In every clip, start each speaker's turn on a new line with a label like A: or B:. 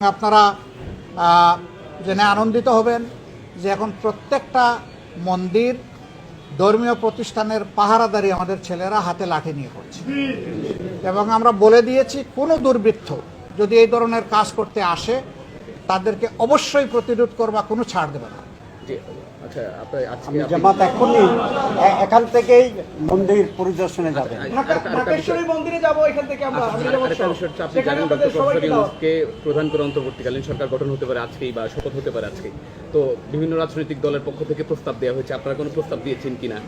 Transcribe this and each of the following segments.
A: আপনারা জেনে আনন্দিত হবেন যে এখন প্রত্যেকটা মন্দির ধর্মীয় প্রতিষ্ঠানের পাহারাদারি আমাদের ছেলেরা হাতে লাঠি নিয়ে করছে। এবং আমরা বলে দিয়েছি, কোনো দুর্বৃত্ত যদি এই ধরনের কাজ করতে আসে, তাদেরকে অবশ্যই প্রতিরোধ করবা, কোনো ছাড় দেবে না।
B: আচ্ছা আজকে
C: জামাত এখনই এখান থেকেই মন্দির পরিদর্শনে যাবেন
B: আরেকটা- আরেকটা বিষয়-
D: ঢাকেশ্বরী মন্দিরে যাব এখান থেকে আমরা আমি যাব
B: আরেকটা
D: সব।
B: বিষয় হচ্ছে আপনি জানেন ডক্টর প্রফেসর
D: সবাইকে
B: প্রধান করে অন্তর্বর্তীকালীন সরকার গঠন হতে পারে আজকেই বা শপথ হতে পারে আজকেই তো বিভিন্ন রাজনৈতিক দলের পক্ষ থেকে প্রস্তাব দেওয়া হয়েছে। আপনারা কোনো প্রস্তাব দিয়েছেন কিনা?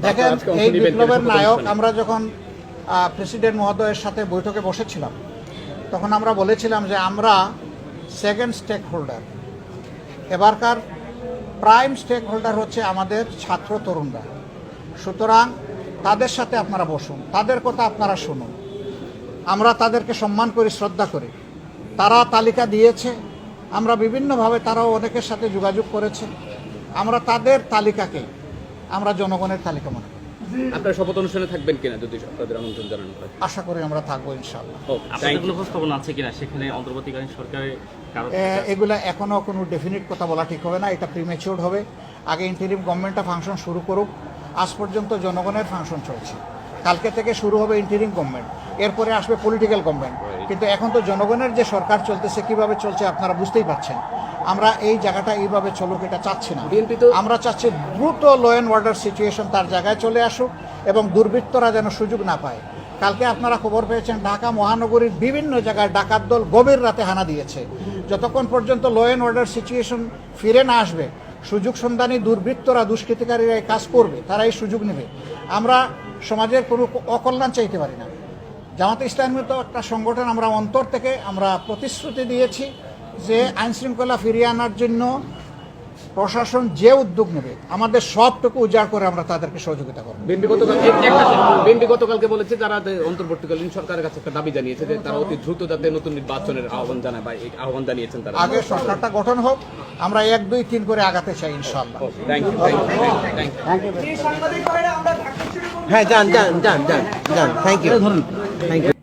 A: দেখেন
B: আজকে
A: এই বিপ্লবের নায়ক আমরা যখন প্রেসিডেন্ট মহোদয়ের সাথে বৈঠকে বসেছিলাম তখন আমরা বলেছিলাম যে আমরা সেকেন্ড স্টেক হোল্ডার এবারকার প্রাইম স্টেক হোল্ডার হচ্ছে আমাদের ছাত্র তরুণরা। সুতরাং তাদের সাথে আপনারা বসুন, তাদের কথা আপনারা শুনুন। আমরা তাদেরকে সম্মান করি, শ্রদ্ধা করি। তারা তালিকা দিয়েছে, আমরা বিভিন্নভাবে তারাও অনেকের সাথে যোগাযোগ করেছে। আমরা তাদের তালিকাকে, আমরা জনগণের তালিকা মনে করি।
B: আপনারা শপথ অনুষ্ঠানে থাকবেন কিনা যদি আপনাদের আমন্ত্রণ জানানো হয়?
A: আশা করি আমরা থাকব ইনশাল্লাহ
E: আপনাদের কোনো প্রস্তাবনা আছে কিনা সেখানে অন্তর্বর্তীকালীন সরকারের
A: এগুলা এখনও কোনো ডেফিনিট কথা বলা ঠিক হবে না এটা প্রিমেচিওর হবে। আগে ইন্টারিম গভর্নমেন্টটা ফাংশন শুরু করুক আজ পর্যন্ত জনগণের ফাংশন চলছে। কালকে থেকে শুরু হবে ইন্টারিম গভর্নমেন্ট এরপরে আসবে পলিটিক্যাল গভর্নমেন্ট কিন্তু এখন তো জনগণের যে সরকার চলতেছে কীভাবে চলছে আপনারা বুঝতেই পারছেন। আমরা এই জায়গাটা এইভাবে চলুক এটা চাচ্ছি না। আমরা চাচ্ছি দ্রুত ল অ্যান্ড অর্ডার সিচুয়েশন তার জায়গায় চলে আসুক এবং দুর্বৃত্তরা যেন সুযোগ না পায়। কালকে আপনারা খবর পেয়েছেন ঢাকা মহানগরীর বিভিন্ন জায়গায় ডাকাত দল গভীর রাতে হানা দিয়েছে। যতক্ষণ পর্যন্ত ল অ্যান্ড অর্ডার সিচুয়েশন ফিরে না আসবে সুযোগ সন্ধানী দুর্বৃত্তরা দুষ্কৃতিকারীরা এই কাজ করবে তারা এই সুযোগ নেবে। আমরা সমাজের কোনো অকল্যাণ চাইতে পারি না। জামাতে ইসলামী তো একটা সংগঠন আমরা অন্তর থেকে আমরা প্রতিশ্রুতি দিয়েছি। যে আইন শৃঙ্খলা ফিরিয়ে আনার জন্য প্রশাসন যে উদ্যোগ নেবে আমাদের সবটুকু উজাড় করে আমরা তাদেরকে সহযোগিতা করব।
B: বিএনপি গতকাল বিএনপি গতকালকে বলেছে তারা যে অন্তর্বর্তীকালীন সরকারের কাছে একটা দাবি জানিয়েছে যে তারা অতি দ্রুত যাতে নতুন নির্বাচনের আহ্বান জানায় বা আহ্বান জানিয়েছেন তারা।
A: আগে সরকারটা গঠন হোক আমরা এক দুই তিন করে আগাতে চাই
D: মন্দিরে
F: হ্যাঁ যান যান যান যান যান। Thank you thank you